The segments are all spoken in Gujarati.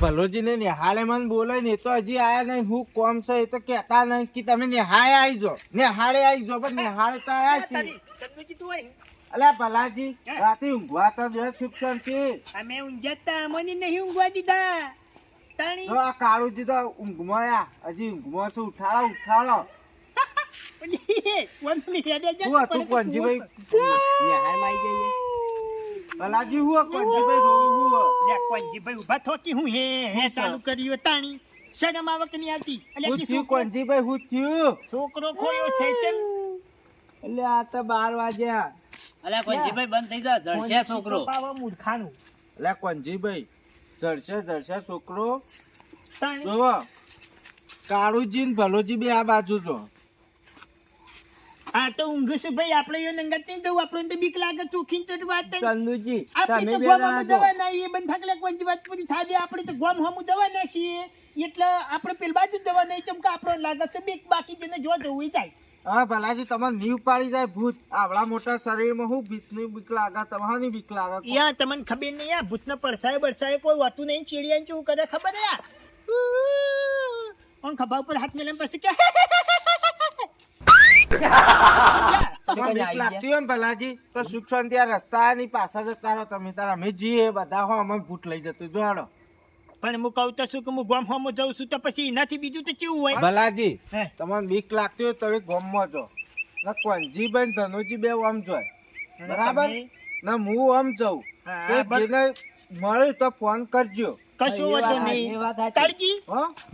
ભલોજી ને નિહાળે મને બોલે ને તો હજી આયા નહીં. હું કોમ છે એ તો કેતા નહીં કે તમે નિહાળે આવી જો નિહાળે આવી જો પણ નિહાળે તો આયા છે અલ્યા ભલાજી રાતે ઊંઘવા તો જો શિક્ષણ છે. અમે ઊંઘ્યા અમને નહીં ઊંઘવા દીધા. તાણી. આ કાળુજી તો ઊંઘમાં હજી ઊંઘમાં છે ઉઠાડો ઉઠાડો. વનની હેડે જા, તું કોણ? કોંજીભાઈ નિહાળમાં આવી જઈએ. ભલાજી હું કોંજીભાઈ રોવું હુઓ. લે, કોંજીભાઈ ઊભા થો કે હું હે? હે ચાલુ કર્યું તાણી. શરમ આવકની આવતી. અલ્યા હું કે છોકરો- કોંજીભાઈ હું થયું છોકરો ખોયો છે ચલ. એટલે આ તો બાર વાગ્યા અલ્યા કોંજીભાઈ બંધ થઈ જા જળશે છોકરો. પાવા મૂર્ખાનું. એટલે કોંજીભાઈ જળશે જળશે છોકરો. તાણી. જોવો કાળુજી ને ભલોજી બે આ બાજુ જો. આ તો ઊંઘ છે ભાઈ આપણે યો નંગત નહીં જવું આપણે તો બીક લાગે ચોખી ચટવા ચંદુજી આપણે તો ગોમ જણા જવાના એ બંધ કોઈ વાત પૂરી થાય આપણે તો ગોમ હમું જવાના છીએ. એટલે આપણે પેલ બાજુ જવાના ચમ કે આપણો લાગે છે બીક બાકી જેને જો જવું જાય. હા ભલાજી તમારે નીવ પાડી જાય ભૂત. આવડા મોટા શરીરમાં હું ભીતની બીક લાગે તમારી બીક લાગે યા તમને ખબર નહીં આ ભૂતના પડસાય બરસાય કોઈ વાતું નહીં ચીડિયા શું કરે ખબર હે આ? ઓન ખભા ઉપર હાથ મેલે પછી કે પણ હું કહું તો શું કે હું ગોમ હોમો જઉં છું તો પછી એનાથી બીજું તો કેવું હોય? ભલાજી હે. તમારે બીક લાગતી હોય તો તમે ગોમમાં જો. ના કોંજીભાઈ ને ધનુજી બે આમ જોય બરાબર? ના હું આમ જઉં. જેને મળે તો ફોન કરજો. કશું નહીં.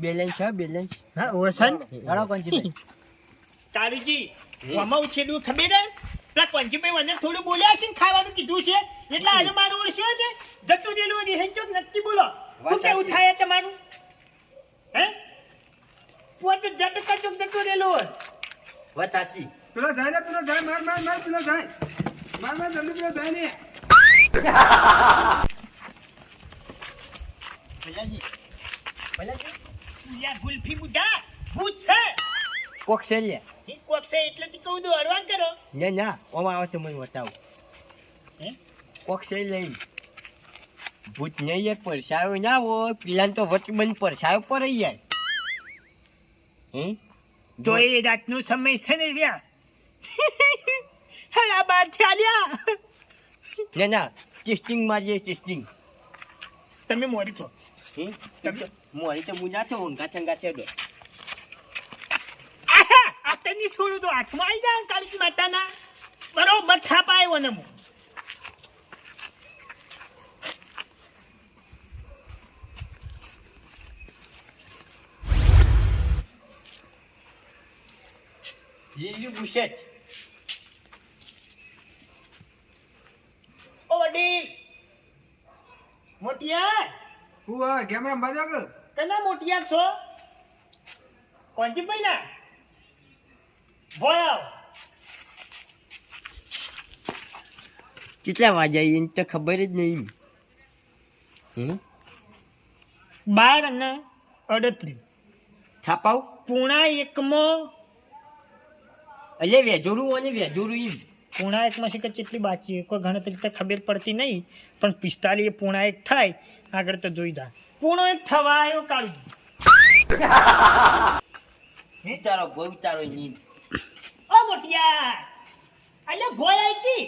બેલેન્સ છે બેલેન્સ હા? ઘણો કોંજીભાઈ કાળજી આમાં ઉછેડું ખબર પેલા કોંજીભાઈ મને થોડું બોલ્યા છે ને ખાવાનું કીધું છે. એટલે આજે મારું ઓળખ્યો છે જતું હે ચોક નક્કી બોલો. શું કેવું થાય તમારું? હે? પોતે જટ કચુક જતું રેલું વાત સાચી. પેલો જાય ને પેલો જાય માર માર માર પેલો જાય. માર માર જલ્દી પેલો જાય ને. ભલાજી ભલાજી યા ગુલ્ફી બુઢા ભૂત છે. કોક છે લે. એ કોક છે એટલે તી કહું દઉં અડવાન કરો. ના ના ઓમાં આવે તો મને બતાવું. હે? કોક છે લઈ ભૂત નહીં એ પરસાયો ના હોય. પેલા તો વચ બંધ પરસાયો પર જાય હે? તો એ રાતનો સમય છે ને રહ્યા હલા બાર થયા ના ના ટેસ્ટિંગ મારીએ ટેસ્ટિંગ. તમે મોરી છો. હે? મોરી તો મુજા છો ઊંઘા ચંગા છે તની છોડું તો હાથમાં આવી જાય કાળી માતાના. બરોબર થાપ આવ્યો ને હું લીલું બુશેટ ઓ વડીલ મોટિયાર. હું આ ગેમ રમવા જાવ કે કના મોટિયાર છો? કોણ ભાઈ ના કેટલા વાગ્યા એને તો ખબર જ નહીં બાર અને અડત્રીસ. છાપાવ પૂણા એકમાં. એટલે વેજોરું અને વેજોરું એમ. પૂણા એકમાં છે કે કેટલી બાકી? કોઈ ગણતરી તો ખબર પડતી નહીં પણ પિસ્તાલીસ એ પૂણા એક થાય આગળ તો જોઈ જા. પૂણો એક થવા આવ્યો કાઢું તારો બહુ ઉતારો નીંદ મોટિયા. ભોય આવી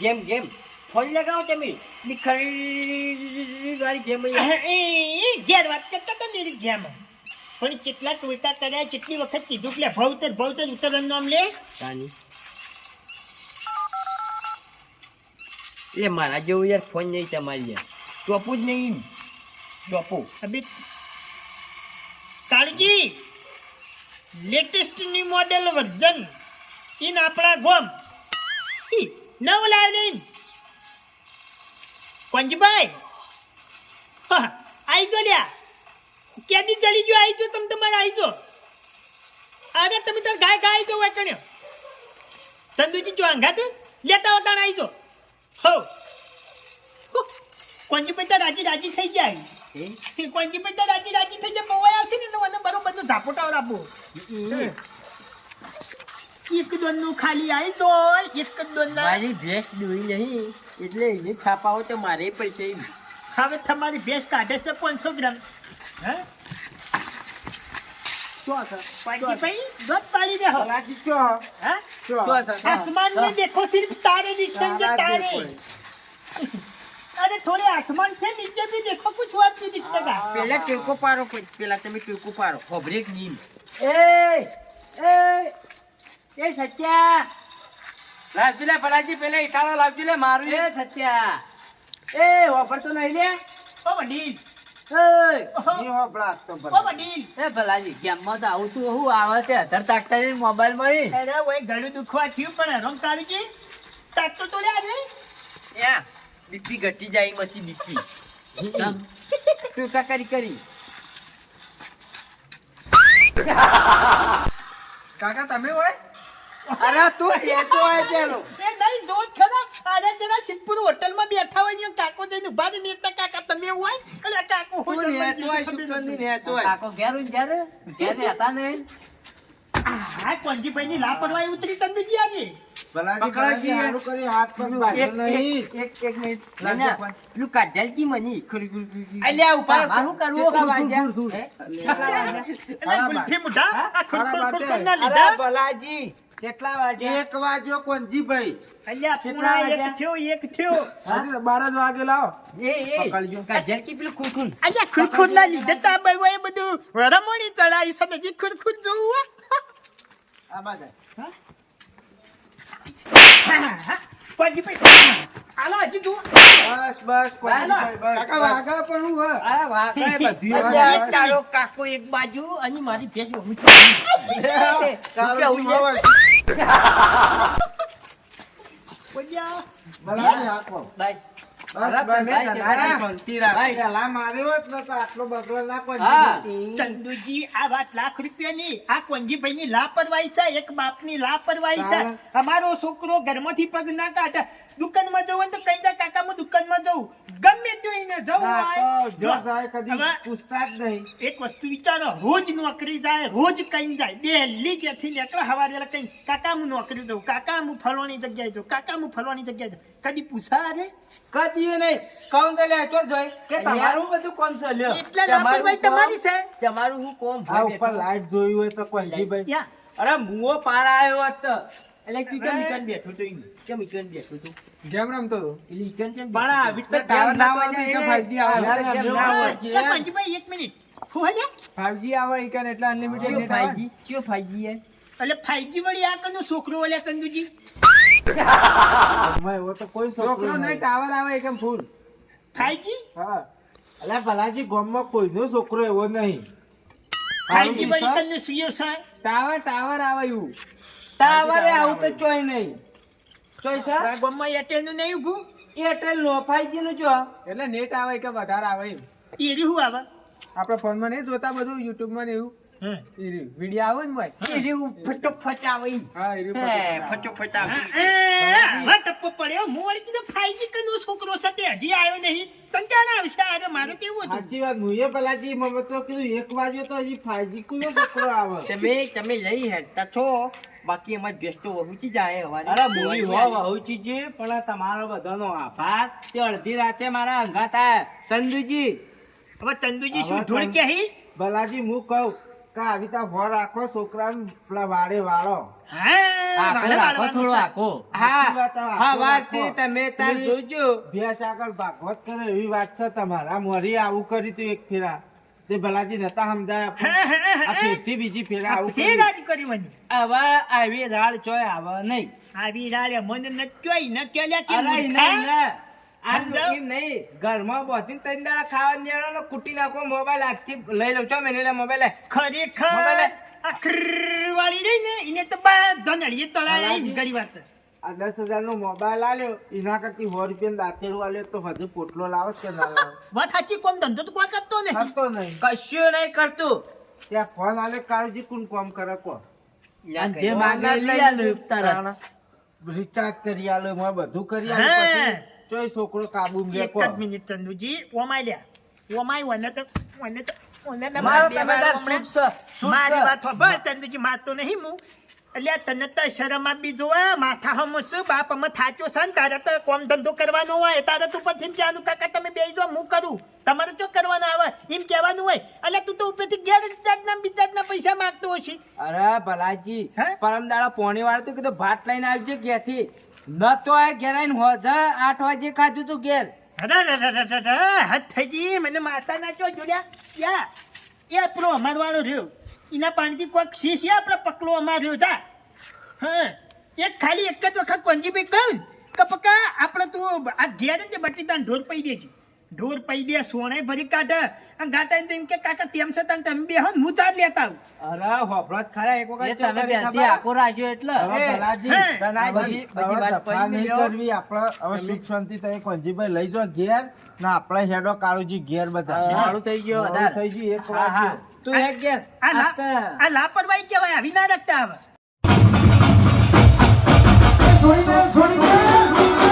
જેમ જેમ. ફોન લગાવો તમે. નિખર વાળી ગેમ એ એ ઘેર વાત કરતો તો ને એની પણ કેટલા ટોયટા કર્યા કેટલી વખત કીધું કે ભવતર ભવતર ઉતરવાનું નામ લે. તાની. એટલે મારા જેવું યાર ફોન નહીં તમારી યાર. ટોપું જ નહીં. ટોપું અભી કાળજી લેટેસ્ટની મોડેલ વર્ઝન ઇન આપણા ગોમ. ઈ, નવ લાવે ઇન પંજભાઈ હા આઈ જો લ્યા. કેદી ચડી ગયો આવી જો તમે તમારે આવી જો અરે તમે તો ગાય ગાય જો વાકણ્યો તંદુજી જો અંગાત લેતા વટાણ આવી જો હો પંજભાઈ તો રાજી રાજી થઈ જાય હે કોંજી પછી રાજી રાજી થઈ જાય પવાય આવશે ને મને બરોબર નો ઝાપોટાવ આપો. એક દોનનું ખાલી આવી તો એક જ દોનના મારી ભેંસ દોઈ નહીં એટલે એને છાપાવો તો મારે પૈસે હવે તમારી ભેંસ કાઢે છે પાંચસો ગ્રામ. હે? પાજી ભાઈ દોધ પાડી દે હો. ભલાજી અરે થોડી આસમાન છે નીચે ભી દેખો કુછ વાત છે દિખતા પેલા ટેકો પારો પેલા તમે ટેકો પારો ફોબ્રેક નીમ. એ એ એ સચ્ચા લાવજી લે ભલાજી પેલા ઈટાળો લાવજી લે મારું એ સચ્ચા એ ઓફર તો નહીં લે. ઓ વડીલ. મોબાઈલમાં બીપી ઘટી જાય પછી બીપી. ટૂંકા કરી કરી? કાકા તમે હોય? અરે તું કેતો હોય પેલો. એ નહીં દોત ખરા? આજે જરા સિદ્ધપુર હોટલમાં બેઠા હોય ને કાકો જઈને ઊભા ને નેતા કાકા તમે હોય? અરે કાકો હોટલમાં ખબર કાકો ઘેર હોય ને ઘેર? ઘેર હતા નહીં. હા કોંજીભાઈની લાપરવાહી ઉતરી તંદુજી આજે ભલાજી એક. કેટલા વાગ્યા. એક વાગ્યો કોંજીભાઈ અલ્યા કેટલા પૂરા થયો એક થયો. આજે બાર જ વાગે લાવો. એ એ. પકડજો. કાજલ કી પેલું ખૂન અલ્યા ખુરખુર ના લીધે તો એ બધું રમણી જોવું હે? આ બાજુ કોંજીભાઈ હાલો હજી જુઓ બસ બસ. કાકા પણ હું આ તારો કાકો એક બાજુ અને મારી ભેંસ. તારું ચંદુજી આ વાત લાખ રૂપિયાની. આ કોંજીભાઈ ની લાપરવાહી છે. એક બાપની લાપરવાહી છે. અમારો છોકરો ઘરમાંથી પગ ના કાઢે. દુકાનમાં જવું તો કઈ જાય કાકા હું દુકાનમાં જવું ગમે ત્યાં એને જવું જો જાય કદી પૂછતા જ નહીં. એક વસ્તુ વિચારો રોજ નોકરી જાય રોજ કઈ જાય ડેલી ત્યાંથી નીકળે હવારે કઈ કાકા હું નોકરી જવું કાકા હું ફલવાની જગ્યાએ જવું કાકા હું ફલવાની જગ્યાએ જવું કદી પૂછા રે કદી નહીં. કહું તો લે તો જોઈ કે તમારું બધું કોણ છે લ્યો. એટલે તમારું તમારી છે. તમારું હું કોમ આ ભાઈ ઉપર લાઈટ જોઈ હોય તો કોઈ ભાઈ. અરે મુઓ પાર આવ્યો હોત તો. એટલે તું કેમ ઈકન બેઠો તો ઈ? કેમ ઈકન બેઠો તો ગેમ રમતો હતો એટલે ઈકન કેમ પણ બેઠો તો? તો ટાવર ના હોય ને એટલે 5G આવે યાર, ગેમ ગેમ ના ના હોય હોય. સરપંચભાઈ એક મિનિટ શું હલ્યા 5G આવે ઈકન એટલે અનલિમિટેડ નેટ આવે 5G? ચિયો 5G હે? એટલે ફાઈવજી વળી આ કનો છોકરો તો કોઈ છોકરો નહીં ટાવર આવે એકમ ફૂલ ફાઈવજી હા અલ્યા ભલાજી ગામમાં કોઈનો છોકરો એવો નહીં ફાઈવજી વળી કને સીઓ સાહેબ ટાવર ટાવર આવે એવું ટાવરે આવું તો ચોય નહીં. ચોય છે? આ ગામમાં એરટેલનું નહીં ઊભું? એરટેલ નો ફાઈવજી નું જો. એટલે નેટ આવે કે વધારે આવે એમ? એ રહ્યું શું આવે? આપણા ફોનમાં નહીં જોતા બધું યુટ્યુબમાં ને એવું. વીડિયો આવે ને ભાઈ? એ રહ્યું ફટોફટ હા એ રહ્યું હે, ફટોફટ. ફટોફટ આવે. હવે ટપ્પો પડ્યો. હું વળી કીધું ફાઈવજી કનો છોકરો છે તે? હજી આવ્યો નહીં. તને આવશે? અરે મારે કેવું હતું. સાચી વાત હું એ ભલાજી મમ્મી તો કીધું એક વાગ્યો તો હજી ફાઈવજી કુનો છોકરો આવે? તમે તમે લઈ હેડતા છો. બાકી એમાં બેસ્ટો તો વહુચી જાય હવારે. અરે મૂવી હો વહુચી જી પણ તમારો બધાનો આભાર. તે અડધી રાતે મારા અંગાતા થાય ચંદુજી. હવે ચંદુજી શું ધૂળ કે હી ભલાજી હું કહું કે આવી તા રાખો છોકરાને પેલા વાળો ભાગવત કરે એવી વાત છે તમારા. મોરી આવું કરી તું એક ફેરા. તે ભલાજી નતા સમજાય. ફેરથી બીજી ફેરા આવું કરી. મને. હવે આવી રાડ ચોય આવે નહીં. આવી રાડે મને ન ચોઈ ન કેલ્યા કે ને ઘરમાં બોધીને ત્રણ દાડા ખાવા દેવાનો કુટી નાખો મોબાઈલ આજથી લઈ લઉં છો મેં મોબાઈલ. ખરેખર મોબાઈલે. આ વાળી રહી ને એને તો બધા નળીએ તળાય ભલાજી. વાત આ દસ હજાર નો મોબાઈલ આલ્યો એના કરતી સો રૂપિયા દાંતેડું આલ્યો તો હજુ પોટલો લાવો કે ના લાવો વાત સાચી કોમ ધંધો તો કોઈ કરતો નહીં કરતો નહીં કશું નહીં કરતું ત્યાં ફોન આલ્યો કાળજી કોણ કોમ કરે કો જે. માંગે લઈ આલું તરત. રિચાર્જ કરી આલો એમાં બધું કરી હે. ચોય છોકરો કાબુ મે એક જ મિનિટ ચંદુજી. ઓમાય લે ઓમાય વને તો વને તો વને ના મારો વાત હોભળ ચંદુજી મારતો નહીં હું એટલે તને તો શરમ આપી જોવા માથા હમ શું? બાપ અમે થાચો છે ને તારે તો કોમ ધંધો કરવાનો હોય તારે તું પછી કહેવાનું કાકા તમે બે જો હું કરું. તમારે શું કરવાનું આવે? એમ કહેવાનું હોય. એટલે તું તો ઉપરથી ઘેર જાતના બીજાના પૈસા માંગતો હશે. અરે ભલાજી પરમ દાડા પોણી વાળો તો કીધું ભાત લઈને આવજે ઘેરથી. ન તો આ ઘેર આવીને હોજ આઠ વાગે ખાધું તું ઘેર. હદ થઈ ગઈ, મને માતા ના ચો જોડ્યા? એ આપણો અમાર રહ્યો. એના પાણીથી કોઈક શીશ છે પકડો અમાર રહ્યો જા. હા? એક ખાલી એક જ વખત કોંજીભાઈ કહું કે પકા આપણે તું આ ઘેર બટી તાન ઢોર પી દેજે. ઢોર પૈ દે સોણે ભરી કાઢે. અને ઘાટા તો એમ કે કાકા ટેમ છે તને તમે બે હું ચાર લેતા અરે હોભળત ખરા એક વખત તમે બેથી આખો રાખ્યો એટલે? ભલાજી તનાજી બધી વાત પડી નહીં કરવી આપણે હવે સુખ શાંતિ તમે કોંજીભાઈ લઈ જો ઘેર ના આપણા હેડો કાળુજી ઘેર બધા. કાળુ થઈ ગયો અઢાર થઈ ગઈ એક વાત તું એક ઘેર આ લાપરવાહી કેવાય આવી ના રાખતા હવે છોડી દે છોડી દે